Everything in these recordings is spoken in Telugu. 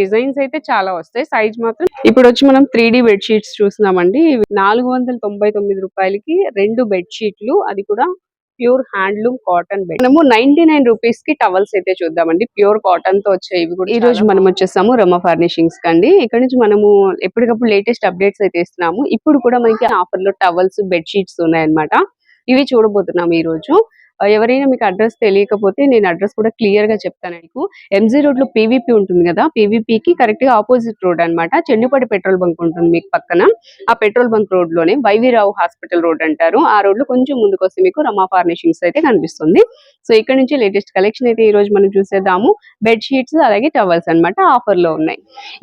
డిజైన్స్ అయితే చాలా వస్తాయి. సైజ్ మాత్రం ఇప్పుడు వచ్చి మనం త్రీ డి బెడ్ షీట్స్ చూస్తున్నామండి. ఇవి నాలుగు వందల తొంభై తొమ్మిది రూపాయలకి రెండు బెడ్ షీట్లు అది కూడా ప్యూర్ హ్యాండ్లూమ్ కాటన్ బెడ్. మనము నైన్టీ నైన్ రూపీస్కి టవల్స్ అయితే చూద్దామండి. ప్యూర్ కాటన్తో వచ్చాయి ఇవి కూడా ఈ రోజు మనం వచ్చేసాము రమ ఫర్నిషింగ్స్ కండి. ఇక్కడ నుంచి మనము ఎప్పటికప్పుడు లేటెస్ట్ అప్డేట్స్ అయితే ఇస్తున్నాము. ఇప్పుడు కూడా మనకి ఆఫర్లో టవల్స్ బెడ్ షీట్స్ ఉన్నాయన్నమాట. ఇవి చూడబోతున్నాం ఈ రోజు ఎవరైనా మీకు అడ్రస్ తెలియకపోతే నేను అడ్రస్ కూడా క్లియర్గా చెప్తాను మీకు. ఎంజీ రోడ్లో పీవీపీ ఉంటుంది కదా పీవీపీకి కరెక్ట్గా ఆపోజిట్ రోడ్ అన్నమాట. చెండుపాటి పెట్రోల్ బంక్ ఉంటుంది మీకు పక్కన. ఆ petrol bunk రోడ్లోనే YV Rao hospital road అంటారు. ఆ రోడ్లో కొంచెం ముందుకు వస్తే మీకు రమా ఫార్నిషింగ్స్ అయితే కనిపిస్తుంది. సో ఇక్కడ నుంచి లేటెస్ట్ కలెక్షన్ అయితే ఈ రోజు మనం చూసేద్దాము. బెడ్ షీట్స్ అలాగే టవల్స్ అన్నమాట ఆఫర్లో ఉన్నాయి.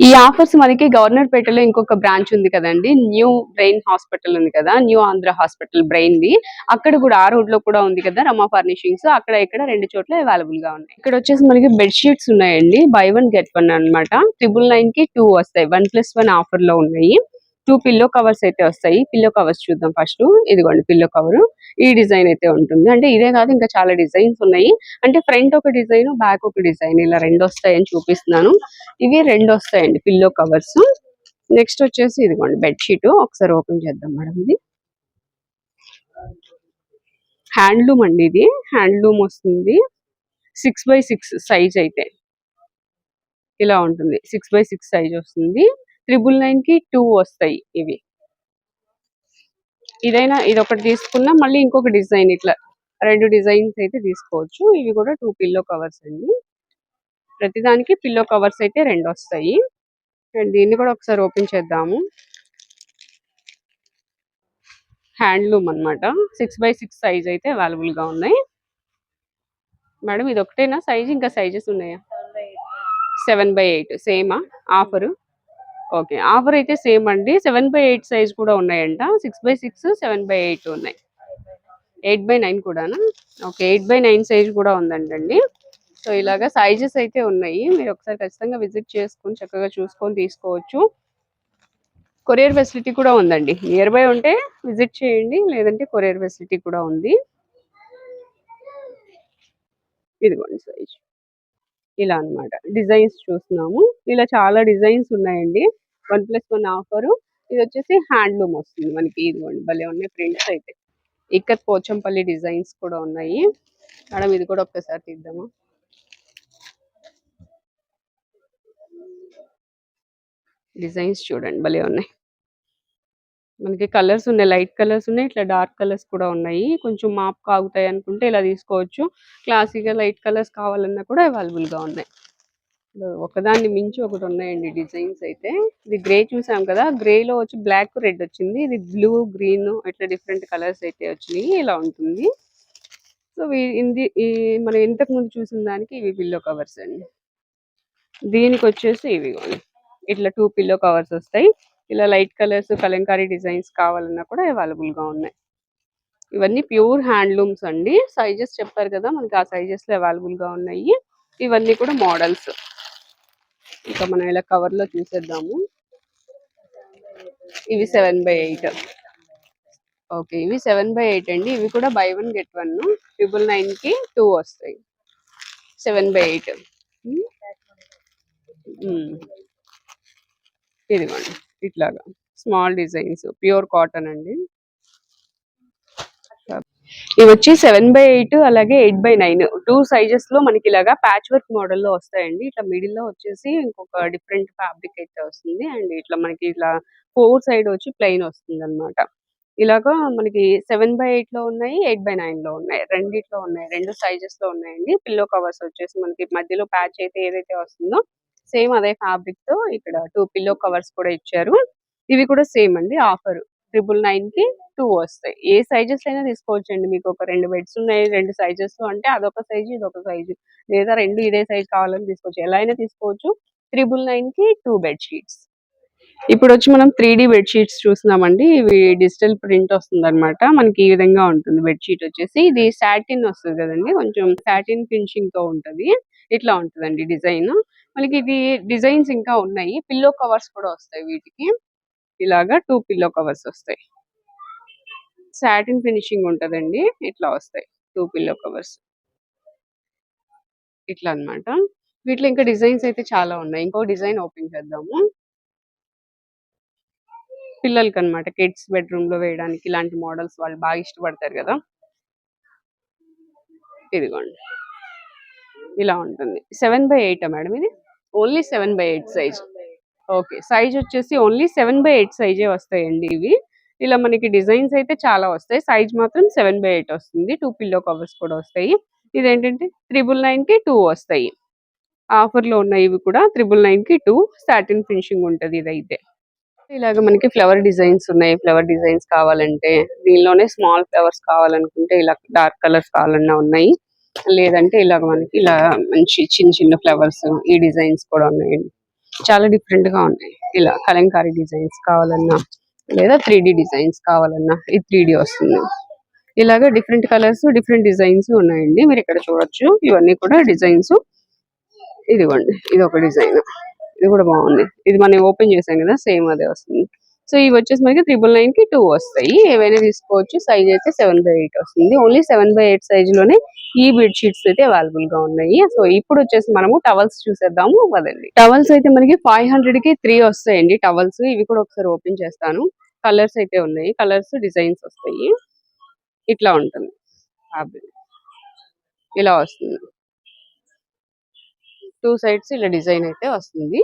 ఈ ఆఫర్స్ మనకి గవర్నర్ పేటలో ఇంకొక బ్రాంచ్ ఉంది కదండి. న్యూ బ్రెయిన్ హాస్పిటల్ ఉంది కదా న్యూ ఆంధ్ర హాస్పిటల్ బ్రెయిన్ ది. అక్కడ కూడా ఆ రోడ్లో కూడా ఉంది కదా రమా ఫర్నిషింగ్స్ అక్కడ ఇక్కడ రెండు చోట్ల అవైలబుల్గా ఉన్నాయి. ఇక్కడ వచ్చేసి మనకి బెడ్ షీట్స్ ఉన్నాయండి. బై వన్ గెట్ వన్ అన్నమాట. ట్రిపుల్ నైన్కి టూ వస్తాయి. వన్ ప్లస్ వన్ ఆఫర్లో ఉన్నాయి. టూ పిల్లో కవర్స్ అయితే వస్తాయి. పిల్లో కవర్స్ చూద్దాం ఫస్ట్ ఇదిగోండి పిల్లో కవర్ ఈ డిజైన్ అయితే ఉంటుంది. అంటే ఇదే కాదు ఇంకా చాలా డిజైన్స్ ఉన్నాయి. అంటే ఫ్రంట్ ఒక డిజైన్ బ్యాక్ ఒక డిజైన్. ఇలా రెండు వస్తాయని చూపిస్తున్నాను. ఇవి రెండు వస్తాయండి పిల్లో కవర్స్ నెక్స్ట్ వచ్చేసి ఇదిగోండి బెడ్షీట్ ఒకసారి ఓపెన్ చేద్దాం మేడం ఇది. హ్యాండ్లూమ్ అండి ఇది. హ్యాండ్లూమ్ వస్తుంది. సిక్స్ బై సిక్స్ సైజ్ అయితే. ఇలా ఉంటుంది. సిక్స్ బై సిక్స్ సైజ్ వస్తుంది. త్రిబుల్ నైన్కి టూ వస్తాయి ఇవి. ఇదైనా ఇది ఒకటి తీసుకున్నా మళ్ళీ ఇంకొక డిజైన్ ఇట్లా రెండు డిజైన్స్ అయితే తీసుకోవచ్చు. ఇవి కూడా టూ పిల్లో కవర్స్ అండి. ప్రతిదానికి పిల్లో కవర్స్ అయితే రెండు వస్తాయి. అండ్ దీన్ని కూడా ఒకసారి ఓపెన్ చేద్దాము. హ్యాండ్లూమ్ అనమాట సిక్స్ బై సిక్స్ సైజ్ అయితే అవైలబుల్గా ఉన్నాయి. మేడం ఇది ఒకటేనా సైజ్? ఇంకా సైజెస్ ఉన్నాయా? Seven by eight. సేమా? Offer? Okay. Offer అయితే సేమ్ అండి. సెవెన్ బై ఎయిట్ సైజ్ కూడా ఉన్నాయంట. Six by six seven by eight ఉన్నాయి. ఎయిట్ బై నైన్ కూడానా? Okay. Eight by nine size కూడా ఉందంటండి. సో ఇలాగా సైజెస్ అయితే ఉన్నాయి. మీరు ఒకసారి ఖచ్చితంగా విజిట్ చేసుకొని చక్కగా చూసుకొని తీసుకోవచ్చు. కొరియర్ ఫెసిలిటీ కూడా ఉందండి. నియర్ బై ఉంటే విజిట్ చేయండి లేదంటే కొరియర్ ఫెసిలిటీ కూడా ఉంది. ఇదిగోండి సైజ్ ఇలా అన్నమాట. డిజైన్స్ చూస్తున్నాము. ఇలా చాలా డిజైన్స్ ఉన్నాయండి. One plus one offer. ఇది వచ్చేసి హ్యాండ్లూమ్ వస్తుంది మనకి. ఇదిగోండి భలే ఉన్నాయి ప్రింట్స్ అయితే. ఇక్కత్ పోచంపల్లి డిజైన్స్ కూడా ఉన్నాయి. మేడం ఇది కూడా ఒక్కసారి తీద్దామా? డిజైన్స్ చూడండి భలే ఉన్నాయి. మనకి కలర్స్ ఉన్నాయి. లైట్ కలర్స్ ఉన్నాయి. ఇట్లా డార్క్ కలర్స్ కూడా ఉన్నాయి. కొంచెం మాప్ కాగుతాయి అనుకుంటే ఇలా తీసుకోవచ్చు. క్లాసిక్గా లైట్ కలర్స్ కావాలన్నా కూడా అవైలబుల్గా ఉన్నాయి. ఒకదాన్ని మించి ఒకటి ఉన్నాయండి డిజైన్స్ అయితే. ఇది గ్రే చూసాం కదా. గ్రేలో వచ్చి బ్లాక్ రెడ్ వచ్చింది. ఇది బ్లూ గ్రీన్ ఇట్లా డిఫరెంట్ కలర్స్ అయితే వచ్చినాయి. ఇలా ఉంటుంది. సో ఇది ఈ మనం ఇంతకు ముందు చూసిన దానికి ఇవి పిల్లో కవర్స్ అండి. దీనికి వచ్చేసి ఇవి ఇట్లా టూ పిల్లో కవర్స్ వస్తాయి. ఇలా లైట్ కలర్స్ కలంకారీ డిజైన్స్ కావాలన్నా కూడా అవైలబుల్గా ఉన్నాయి. ఇవన్నీ ప్యూర్ హ్యాండ్లూమ్స్ అండి. సైజెస్ చెప్పారు కదా మనకి ఆ సైజెస్ అవైలబుల్గా అవైలబుల్గా ఉన్నాయి. ఇవన్నీ కూడా మోడల్స్. ఇంకా మనం ఇలా కవర్లో చూసేద్దాము. ఇవి సెవెన్ బై ఎయిట్. ఓకే ఇవి సెవెన్ బై ఎయిట్ అండి. ఇవి కూడా buy one get one triple నైన్కి టూ వస్తాయి. Seven by eight. ఇదిగోండి. ఇట్లాగా. Small designs. ప్యూర్ కాటన్ అండి. ఇవి వచ్చి సెవెన్ బై ఎయిట్ అలాగే ఎయిట్ బై నైన్. టూ సైజెస్లో మనకి ఇలాగా ప్యాచ్ వర్క్ మోడల్లో వస్తాయండి. ఇట్లా మిడిల్లో వచ్చేసి ఇంకొక డిఫరెంట్ ఫ్యాబ్రిక్ అయితే వస్తుంది. అండ్ ఇట్లా మనకి ఇట్లా ఫోర్ సైడ్ వచ్చి ప్లెయిన్ వస్తుంది అనమాట ఇలాగా మనకి సెవెన్ బై ఎయిట్లో ఉన్నాయి ఎయిట్ బై నైన్లో ఉన్నాయి. రెండిట్లో ఉన్నాయి. రెండు సైజెస్లో ఉన్నాయండి. పిల్లో కవర్స్ వచ్చేసి మనకి మధ్యలో ప్యాచ్ అయితే ఏదైతే వస్తుందో సేమ్ అదే ఫ్యాబ్రిక్తో ఇక్కడ టూ పిల్లో కవర్స్ కూడా ఇచ్చారు. ఇవి కూడా సేమ్ అండి ఆఫర్. ట్రిపుల్ నైన్కి టూ వస్తాయి. ఏ సైజెస్ అయినా తీసుకోవచ్చు అండి మీకు. ఒక రెండు బెడ్స్ ఉన్నాయి రెండు సైజెస్ అంటే అదొక సైజు ఇదొక సైజు. లేదా రెండు ఇదే సైజ్ కావాలని తీసుకోవచ్చు. ఎలా అయినా తీసుకోవచ్చు. త్రిబుల్ నైన్కి టూ బెడ్ షీట్స్. ఇప్పుడు వచ్చి మనం త్రీ డి బెడ్ షీట్స్ చూస్తున్నామండి. ఇవి డిజిటల్ ప్రింట్ వస్తుంది అనమాట మనకి ఈ విధంగా ఉంటుంది బెడ్ షీట్ వచ్చేసి. ఇది సాటిన్ వస్తుంది కదండి. కొంచెం సాటిన్ ఫినిషింగ్తో ఉంటది. ఇట్లా ఉంటుందండి డిజైన్. మనకి ఇది డిజైన్స్ ఇంకా ఉన్నాయి. పిల్లో కవర్స్ కూడా వస్తాయి వీటికి. ఇలాగా టూ పిల్లో కవర్స్ వస్తాయి. సాటిన్ ఫినిషింగ్ ఉంటదండి. ఇట్లా వస్తాయి టూ పిల్లో కవర్స్. ఇట్లా అన్నమాట. వీటిలో ఇంకా డిజైన్స్ అయితే చాలా ఉన్నాయి. ఇంకో డిజైన్ ఓపెన్ చేద్దాము. పిల్లలకి అనమాట కిడ్స్ బెడ్రూమ్లో వేయడానికి ఇలాంటి మోడల్స్ వాళ్ళు బాగా ఇష్టపడతారు కదా. ఇదిగోండి. ఇలా ఉంటుంది. సెవెన్ బై ఎయిట్ మేడం ఇది? Only seven by eight size okay size వచ్చేసి ఓన్లీ సెవెన్ బై ఎయిట్ సైజే వస్తాయండి ఇవి. ఇలా మనకి డిజైన్స్ అయితే చాలా వస్తాయి. సైజ్ మాత్రం సెవెన్ బై ఎయిట్ వస్తుంది. టూ పిల్లో కవర్స్ కూడా వస్తాయి. ఇదేంటంటే త్రిబుల్ నైన్కి టూ వస్తాయి. ఆఫర్లో ఉన్నాయి ఇవి కూడా త్రిబుల్ నైన్కి టూ సాటిన్ ఫినిషింగ్ ఉంటది ఇదైతే. ఇలాగ మనకి ఫ్లవర్ డిజైన్స్ ఉన్నాయి. ఫ్లవర్ డిజైన్స్ కావాలంటే దీనిలోనే స్మాల్ ఫ్లవర్స్ కావాలనుకుంటే ఇలా డార్క్ కలర్స్ కావాలన్నా ఉన్నాయి. లేదంటే ఇలాగ మనకి ఇలా మంచి చిన్న చిన్న ఫ్లవర్స్ ఈ డిజైన్స్ కూడా ఉన్నాయండి. చాలా డిఫరెంట్గా ఉన్నాయి. ఇలా కలంకారీ డిజైన్స్ కావాలన్నా లేదా త్రీ డిజైన్స్ కావాలన్నా ఈ త్రీ వస్తుంది. ఇలాగ డిఫరెంట్ కలర్స్ డిఫరెంట్ డిజైన్స్ ఉన్నాయండి. మీరు ఇక్కడ చూడొచ్చు. ఇవన్నీ కూడా డిజైన్స్. ఇదిగోండి. ఇది ఒక డిజైన్. ఇది కూడా బాగుంది. ఇది మనం ఓపెన్ చేసాం కదా సేమ్ అదే వస్తుంది. సో ఇవి వచ్చేసి మనకి త్రిబుల్ నైన్కి టూ వస్తాయి. ఏవైనా తీసుకోవచ్చు సైజ్ అయితే సెవెన్ బై ఎయిట్ వస్తుంది. ఓన్లీ సెవెన్ బై ఎయిట్ సైజ్లోనే ఈ బెడ్ షీట్స్ అయితే అవైలబుల్గా ఉన్నాయి. సో ఇప్పుడు వచ్చేసి మనము టవల్స్ చూసేద్దాము వదండి టవల్స్ అయితే మనకి ఫైవ్ హండ్రెడ్కి త్రీ వస్తాయండి. టవల్స్ ఇవి కూడా ఒకసారి ఓపెన్ చేస్తాను. కలర్స్ అయితే ఉన్నాయి. కలర్స్ డిజైన్స్ వస్తాయి. ఇట్లా ఉంటుంది. ఇలా వస్తుంది. టూ సైడ్స్ ఇలా డిజైన్ అయితే వస్తుంది.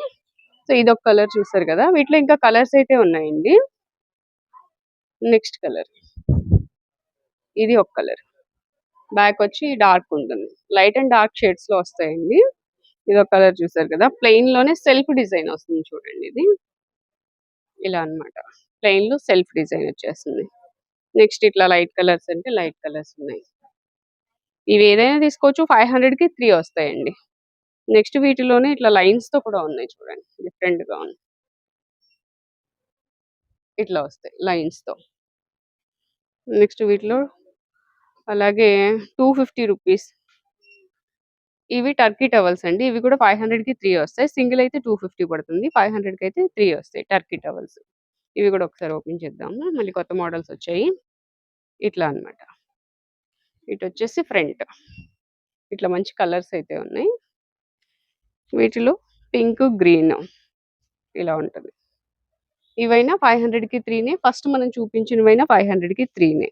సో ఇది ఒక కలర్ చూస్తారు కదా? వీటిలో ఇంకా కలర్స్ అయితే ఉన్నాయండి. Next colour. ఇది ఒక కలర్. బ్యాక్ వచ్చి డార్క్ ఉంటుంది. లైట్ అండ్ డార్క్ షేడ్స్లో వస్తాయండి. ఇది ఒక కలర్ చూసారు కదా? ప్లెయిన్లోనే సెల్ఫ్ డిజైన్ వస్తుంది చూడండి ఇది. ఇలా అన్నమాట. ప్లెయిన్లో సెల్ఫ్ డిజైన్ వచ్చేస్తుంది. నెక్స్ట్ ఇట్లా లైట్ కలర్స్ అంటే లైట్ కలర్స్ ఉన్నాయి. ఇవి ఏదైనా తీసుకోవచ్చు. ఫైవ్ హండ్రెడ్కి త్రీ వస్తాయండి. నెక్స్ట్ వీటిలోనే ఇట్లా లైన్స్తో కూడా ఉన్నాయి చూడండి. డిఫరెంట్గా ఉంది ఇట్లా వస్తాయి లైన్స్తో. నెక్స్ట్ వీటిలో అలాగే టూ ఫిఫ్టీ రూపీస్. ఇవి టర్కీ టవల్స్ అండి. ఇవి కూడా ఫైవ్ హండ్రెడ్కి త్రీ వస్తాయి. సింగిల్ అయితే టూ ఫిఫ్టీ పడుతుంది. ఫైవ్ హండ్రెడ్కి అయితే త్రీ వస్తాయి టర్కీ టవల్స్ ఇవి కూడా ఒకసారి ఓపెన్ చేద్దాము. మళ్ళీ కొత్త మోడల్స్ వచ్చాయి. ఇట్లా అన్నమాట. ఇటు వచ్చేసి ఫ్రంట్ ఇట్లా మంచి కలర్స్ అయితే ఉన్నాయి. వీటిలో పింక్ గ్రీన్ ఇలా ఉంటుంది. ఇవైనా ఫైవ్ హండ్రెడ్కి త్రీనే. ఫస్ట్ మనం చూపించినవైనా ఫైవ్ హండ్రెడ్కి త్రీనే.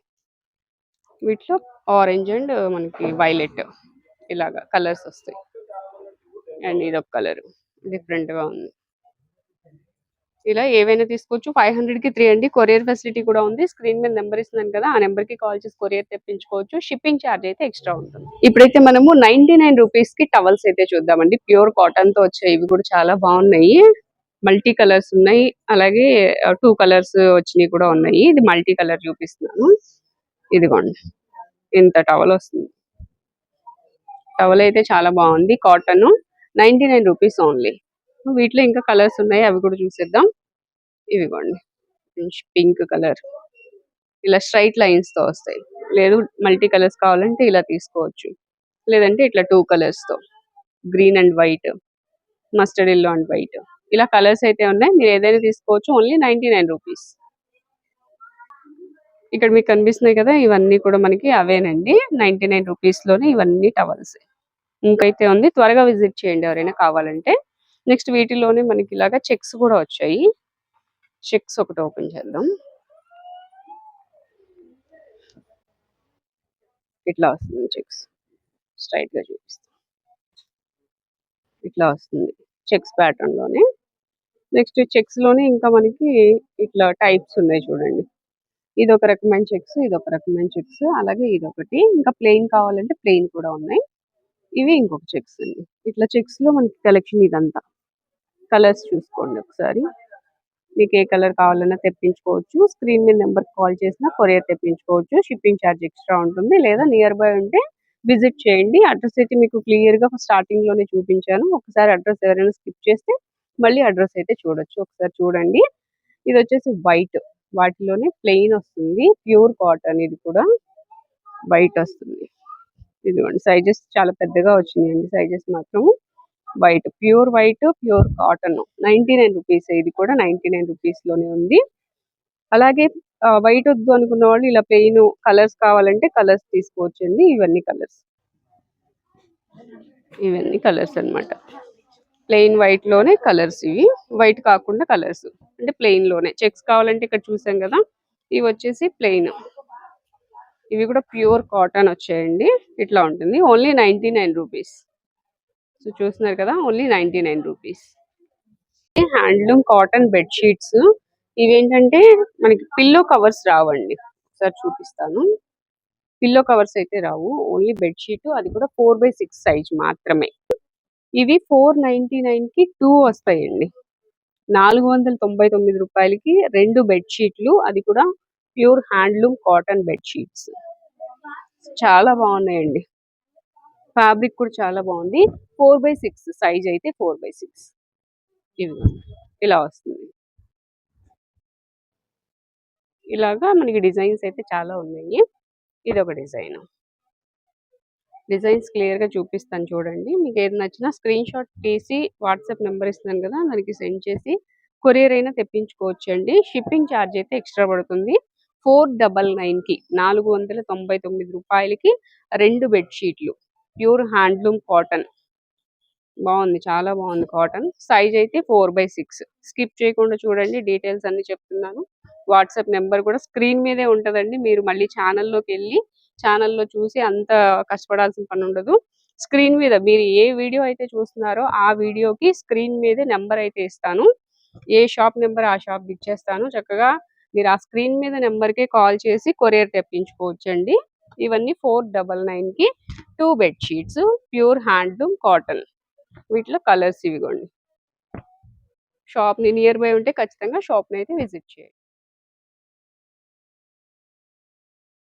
వీటిలో ఆరెంజ్ అండ్ మనకి వైలెట్ ఇలాగా కలర్స్ వస్తాయి. అండ్ ఇదొక కలర్. డిఫరెంట్గా ఉంది. ఇలా ఏవైనా తీసుకోవచ్చు. ఫైవ్ హండ్రెడ్కి త్రీ అండి. కొరియర్ ఫెసిలిటీ కూడా ఉంది. స్క్రీన్ మీద నెంబర్ ఇస్తున్నాను కదా ఆ నెంబర్కి కాల్ చేసి కొరియర్ తెప్పించుకోవచ్చు. షిప్పింగ్ ఛార్జ్ అయితే ఎక్స్ట్రా ఉంటుంది. ఇప్పుడైతే మనము నైన్టీ నైన్ రూపీస్కి టవల్స్ అయితే చూద్దామండి. ప్యూర్ కాటన్తో వచ్చాయి ఇవి కూడా చాలా బాగున్నాయి. మల్టీ కలర్స్ ఉన్నాయి. అలాగే టూ కలర్స్ వచ్చినాయి కూడా ఉన్నాయి. ఇది మల్టీ కలర్ చూపిస్తున్నాను. ఇదిగోండి. ఇంత టవల్ వస్తుంది. టవల్ అయితే చాలా బాగుంది. Cotton ninety nine rupees only. వీటిలో ఇంకా కలర్స్ ఉన్నాయి అవి కూడా చూసేద్దాం. ఇవిగోండి. పింక్ కలర్ ఇలా స్ట్రైట్ లైన్స్తో వస్తాయి. లేదు మల్టీ కలర్స్ కావాలంటే ఇలా తీసుకోవచ్చు. లేదంటే ఇట్లా టూ కలర్స్తో. Green and white mustard yellow and white ఇలా కలర్స్ అయితే ఉన్నాయి మీరు ఏదైనా తీసుకోవచ్చు ఓన్లీ నైన్టీ నైన్ రూపీస్ ఇక్కడ మీకు కనిపిస్తున్నాయి కదా ఇవన్నీ కూడా మనకి అవేనండి. నైన్టీ నైన్ రూపీస్లోనే ఇవన్నీ టవల్స్ ఇంకైతే ఉంది త్వరగా విజిట్ చేయండి ఎవరైనా కావాలంటే. నెక్స్ట్ వీటిలోనే మనకి ఇలాగా చెక్స్ కూడా వచ్చాయి. చెక్స్ ఒకటి ఓపెన్ చేద్దాం. ఇట్లా వస్తుంది చెక్స్. స్ట్రైట్గా చూపిస్తాం. ఇట్లా వస్తుంది చెక్స్ ప్యాటర్న్లోనే. నెక్స్ట్ చెక్స్లోనే ఇంకా మనకి ఇట్లా టైప్స్ ఉన్నాయి చూడండి. ఇది ఒక రకమైన చెక్స్ ఇది ఒక రకమైన చెక్స్ అలాగే ఇది ఒకటి ఇంకా ప్లెయిన్ కావాలంటే ప్లెయిన్ కూడా ఉన్నాయి. ఇవి ఇంకొక చెక్స్ అండి. ఇట్లా చెక్స్లో మనకి కలెక్షన్ ఇదంతా. కలర్స్ చూసుకోండి ఒకసారి. మీకు ఏ కలర్ కావాలన్నా తెప్పించుకోవచ్చు. స్క్రీన్ మీద నెంబర్ కాల్ చేసినా కొరియర్ తెప్పించుకోవచ్చు. షిప్పింగ్ ఛార్జ్ ఎక్స్ట్రా ఉంటుంది. లేదా నియర్ బై ఉంటే విజిట్ చేయండి. అడ్రస్ అయితే మీకు క్లియర్గా స్టార్టింగ్లోనే చూపించాను. ఒకసారి అడ్రస్ ఎవరైనా స్కిప్ చేస్తే మళ్ళీ అడ్రస్ అయితే చూడొచ్చు. ఒకసారి చూడండి. ఇది వచ్చేసి వైట్. వాటిలోనే ప్లెయిన్ వస్తుంది. ప్యూర్ కాటన్ ఇది కూడా. వైట్ వస్తుంది. ఇదిగోండి. సైజెస్ చాలా పెద్దగా వచ్చినాయండి. సైజెస్ మాత్రం white pure white pure cotton. Ninety nine rupees ఇది కూడా నైన్టీ నైన్ రూపీస్లోనే ఉంది. అలాగే వైట్ వద్దు అనుకున్న వాళ్ళు ఇలా ప్లెయిన్ కలర్స్ కావాలంటే కలర్స్ తీసుకోవచ్చండి. ఇవన్నీ కలర్స్ ఇవన్నీ కలర్స్ అన్నమాట. ప్లెయిన్ వైట్లోనే కలర్స్ ఇవి. వైట్ కాకుండా కలర్స్ అంటే ప్లెయిన్లోనే. చెక్స్ కావాలంటే ఇక్కడ చూసాం కదా. ఇవి వచ్చేసి ప్లెయిన్ ఇవి కూడా ప్యూర్ కాటన్ వచ్చాయండి. ఇట్లా ఉంటుంది. Only ninety nine rupees. So చూస్తున్నారు కదా only ninety nine rupees handloom cotton bed sheets ఇవేంటంటే మనకి పిల్లో కవర్స్ రావండి. ఒకసారి చూపిస్తాను. పిల్లో కవర్స్ అయితే రావు. ఓన్లీ బెడ్ షీట్ అది కూడా ఫోర్ బై సిక్స్ సైజ్ మాత్రమే. ఇవి ఫోర్ నైన్టీ నైన్కి టూ వస్తాయండి. నాలుగు వందల తొంభై తొమ్మిది రూపాయలకి రెండు బెడ్షీట్లు అది కూడా ప్యూర్ హ్యాండ్లూమ్ కాటన్ బెడ్షీట్స్ చాలా బాగున్నాయండి. ఫ్యాబ్రిక్ కూడా చాలా బాగుంది. ఫోర్ బై సిక్స్ సైజ్ అయితే ఫోర్ బై సిక్స్. ఇలా వస్తుంది. ఇలాగా మనకి డిజైన్స్ అయితే చాలా ఉన్నాయి. ఇది ఒక డిజైన్. డిజైన్స్ క్లియర్గా చూపిస్తాను చూడండి. మీకు ఏది నచ్చినా స్క్రీన్ షాట్ తీసి వాట్సాప్ నెంబర్ ఇస్తున్నాను కదా దానికి సెండ్ చేసి కొరియర్ అయినా తెప్పించుకోవచ్చు అండి షిప్పింగ్ ఛార్జ్ అయితే ఎక్స్ట్రా పడుతుంది. ఫోర్ డబల్ నైన్కి నాలుగు వందల తొంభై తొమ్మిది రూపాయలకి రెండు బెడ్షీట్లు. Pure handloom cotton. బాగుంది. చాలా బాగుంది కాటన్. సైజ్ అయితే ఫోర్ బై సిక్స్. స్కిప్ చేయకుండా చూడండి. డీటెయిల్స్ అన్ని చెప్తున్నాను. వాట్సాప్ నెంబర్ కూడా స్క్రీన్ మీదే ఉంటుందండి. మీరు మళ్ళీ ఛానల్లోకి వెళ్ళి ఛానల్లో చూసి అంత కష్టపడాల్సిన పని ఉండదు. స్క్రీన్ మీద మీరు ఏ వీడియో అయితే చూస్తున్నారో ఆ వీడియోకి స్క్రీన్ మీదే నెంబర్ అయితే ఇస్తాను. ఏ షాప్ నెంబర్ ఆ షాప్ ఇచ్చేస్తాను. చక్కగా మీరు ఆ స్క్రీన్ మీద నెంబర్కే కాల్ చేసి కొరియర్ తెప్పించుకోవచ్చండి. ఇవన్నీ ఫోర్ డబల్ నైన్కి two bedsheets pure handloom cotton. వీటిలో కలర్స్ ఇవిగోండి. షాప్ని నియర్ బై ఉంటే ఖచ్చితంగా షాప్ని అయితే విజిట్ చేయండి.